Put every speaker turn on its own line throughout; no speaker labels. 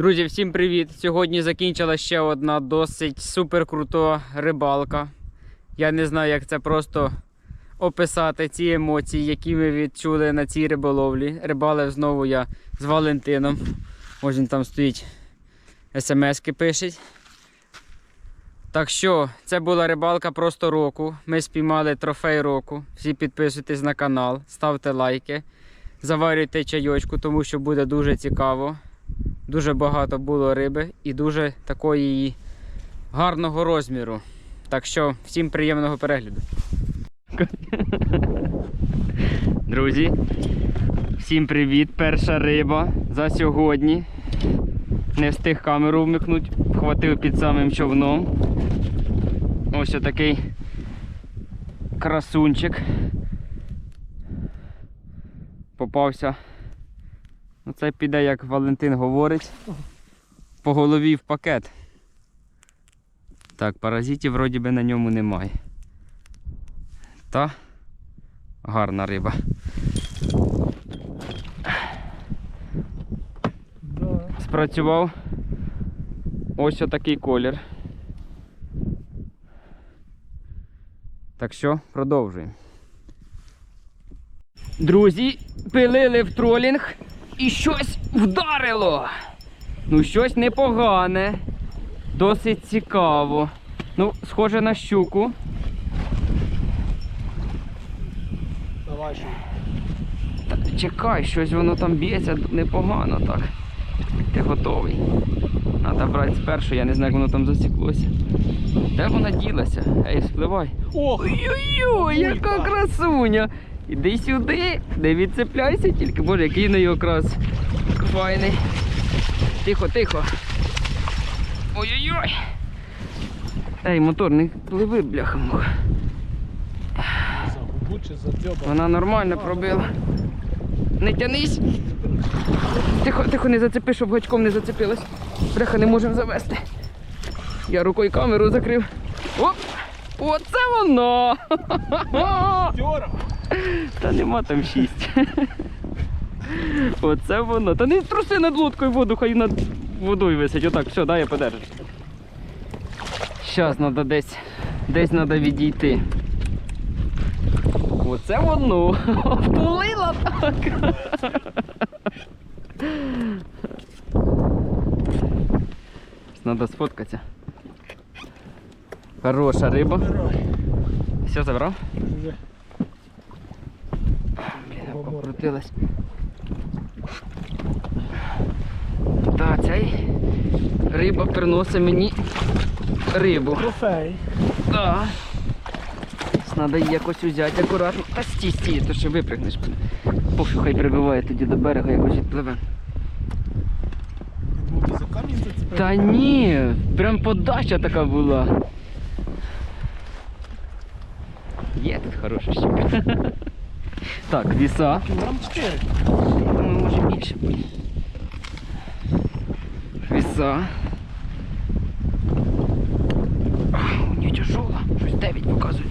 Друзі, всім привіт! Сьогодні закінчила ще одна досить супер крута рибалка. Я не знаю, як це просто описати ці емоції, які ми відчули на цій риболовлі. Рибалив знову я з Валентином. Ось він там стоїть, смски пише. Так що, це була рибалка просто року. Ми спіймали трофей року. Всі підписуйтесь на канал, ставте лайки, заварюйте чайочку, тому що буде дуже цікаво. Дуже багато було риби і дуже такої гарного розміру. Так що всім приємного перегляду. Друзі, всім привіт! Перша риба за сьогодні. Не встиг камеру вмикнути, вхватив під самим човном. Ось отакий красунчик. Попався. Ну, Це піде, як Валентин говорить, по голові в пакет. Так, паразитів вроді би на ньому немає. Та гарна риба. Спрацював ось отакий колір. Так що продовжуємо. Друзі, пилили в тролінг і щось вдарило. Ну, щось непогане. Досить цікаво. Ну, схоже на щуку.
Давай ще.
Та, чекай, щось воно там б'ється непогано так. Ти готовий. Треба брати спершу, я не знаю, як воно там засіклося. Де вона ділася? Ей, спливай.
Ох!
Ой-ой-ой, яка красуня! Іди сюди, не відцепляйся тільки, боже, який в неї окрас файний. Тихо, тихо. Ой-ой-ой. Ей, мотор, не пливи, бляха муха. Вона нормально пробила. Не тянись. Тихо, тихо, не зацепи, щоб гачком не зацепилась. Бляха, не можемо завести. Я рукою камеру закрив. Оп! Оце воно! Та нема там шість. Оце воно. Та не труси над лодкою воду, хай над водою висить. Отак, все, дай я подержу. Щас треба десь. Десь треба відійти. Оце воно. Втулило так. Треба сфоткатися. Хороша риба. Все забрав? Покрутилась. Та цей риба приносить мені рибу.
Трофей.
Да. Треба якось взяти акуратно. Та стій, стій, то ще випрягнеш. Пофіг, хай прибиває тоді до берега, якось відпливе. Та ні, прям подача така була. Є тут хороша щука. Так, віса.
4.
Думаю, може більше буде. Віса. У нього тяжола. Щось 9 показує.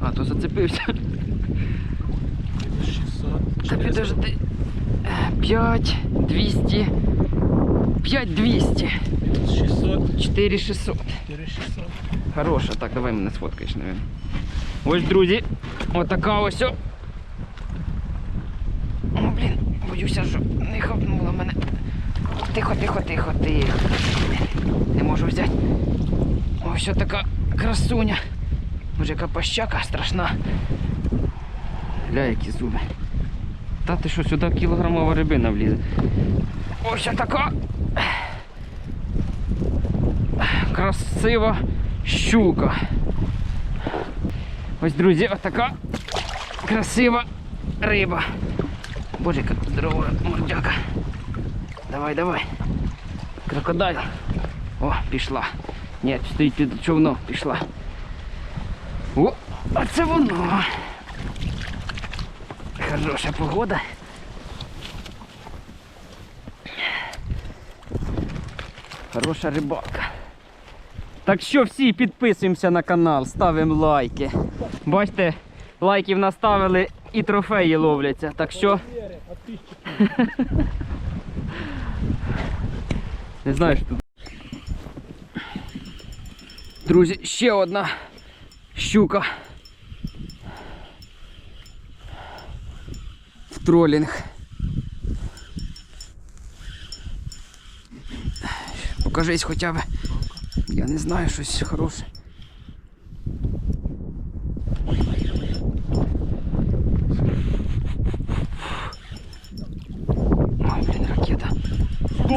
А, то зацепився.
600.
Та підожди. 5, 200. 5 200.
600.
4 600.
4600.
Хороша, так, давай мене сфоткаєш, наверное. Ось, друзі, отака ось. Блін, боюся, що не хапнула мене. Тихо, тихо, тихо, тихо. Не можу взяти. Ось така красуня. Може, яка пащака страшна. Гля, які зуби. Та ти що, сюди кілограмова рибина влізе. Ось така красива щука. Ось, друзі, отака красива риба. Боже, яка здорова мордяка. Давай, давай. Крокодайл. О, пішла. Ні, стоїть під човном, пішла. О, а це воно. Хороша погода. Хороша рибалка. Так що всі підписуємося на канал, ставимо лайки. Бачите, лайків наставили і трофеї ловляться. Так що Не знаю, що тут. Друзі, ще одна щука. В тролінг. Покажись хоча б. Я не знаю, щось хороше.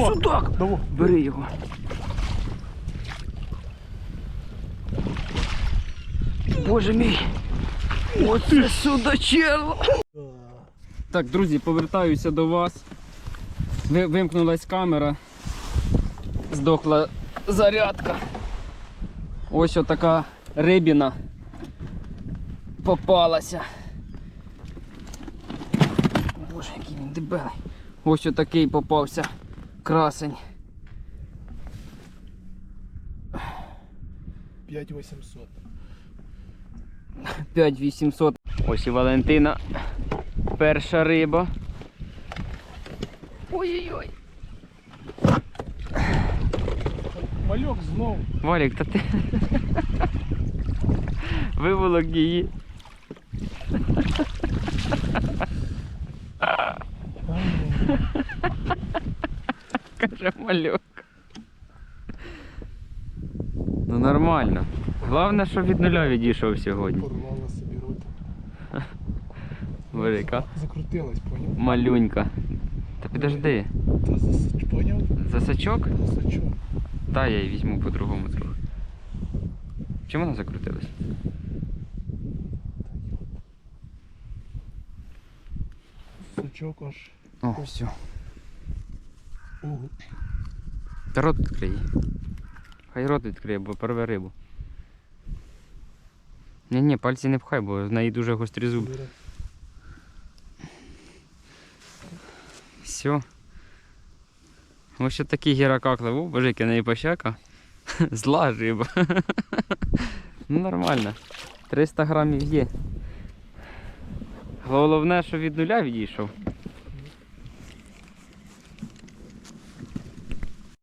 Судак!
Давай.
Бери його. Боже мій! Оце судачело! Так, друзі, повертаюся до вас. Вимкнулась камера. Здохла зарядка. Ось отака рибіна попалася. Боже, який він дебелий. Ось отакий попався красень.
5800.
5800. Ось і Валентина. Перша риба. Ой-ой-ой.
Мальок знов.
Валік, та ти. Виволок її. Каже малюк. Ну нормально. Головне, що від нуля відійшов сьогодні.
Порвала собі рота.
Велика.
Закрутилась, поняв?
Малюнька. Та підожди.
Та засач, поняв?
Засачок?
Засачок.
Та я її візьму по-другому трохи. Чому вона закрутилась?
Сачок аж.
О, все. Та рот відкриє. Хай рот відкриє, бо порве рибу. Ні, ні, пальці не пхай, бо в неї дуже гострі зуби. Все. Ось ще такий гіракакли. О, боже, яка неї пощака. Зла риба. ну нормально. 300 грамів є. Головне, що від нуля відійшов.